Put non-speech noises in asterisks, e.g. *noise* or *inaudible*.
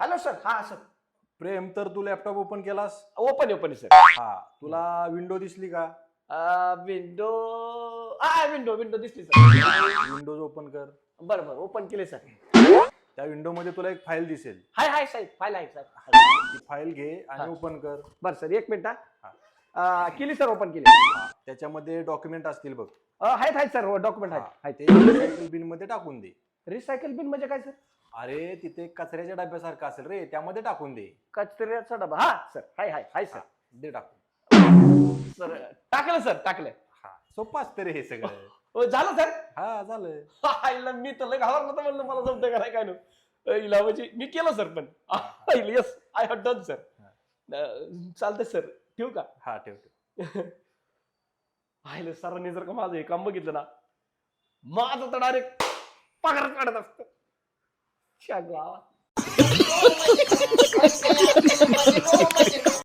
Hello sir हा sir Prem तर तू लॅपटॉप ओपन केलास? ओपन ओपन सर हा. तुला विंडो दिसली का? विंडो हा विंडो विंडो दिसली सर विंडोज ओपन कर. बरं बरं. ओपन केले सर त्या विंडो मध्ये तुला एक फाईल दिसेल. हाय हाय साहेब. फाईल आहे सर ती फाईल घे. आणि ओपन कर. बरं सर एक मिनिट हा. केली सर ओपन केली. त्याच्यामध्ये डॉक्युमेंट असतील बघ. अं, आहेत आहेत सर डॉक्युमेंट हा, आहेत. ते रिसायकल बिनमध्ये टाकून दे. रिसायकल बिन म्हणजे काय सर अरे तिथे कचऱ्याच्या डब्यासारखं असेल रे त्यामध्ये टाकून दे. कचऱ्याचा डबा. हा सर. हाय हाय हाय सर. दे टाकून. सर टाकलं सर टाकलं. हा सोपं असतं रे हे सगळं. हो, झालं सर? हा झालं. आईला मी तर लय घाबरलो तर म्हणलं मला जमतंय का नाही काय नाही. आईला म्हणजे मी केलं सर पण. Yes I have done sir. चालतंय सर. ठेवू का? हा ठेव ठेव. आईला सरांनी जर का माझं हे काम बघितलं ना माझं तर डायरेक्ट पगार काढत असत. Tia Glau. *laughs*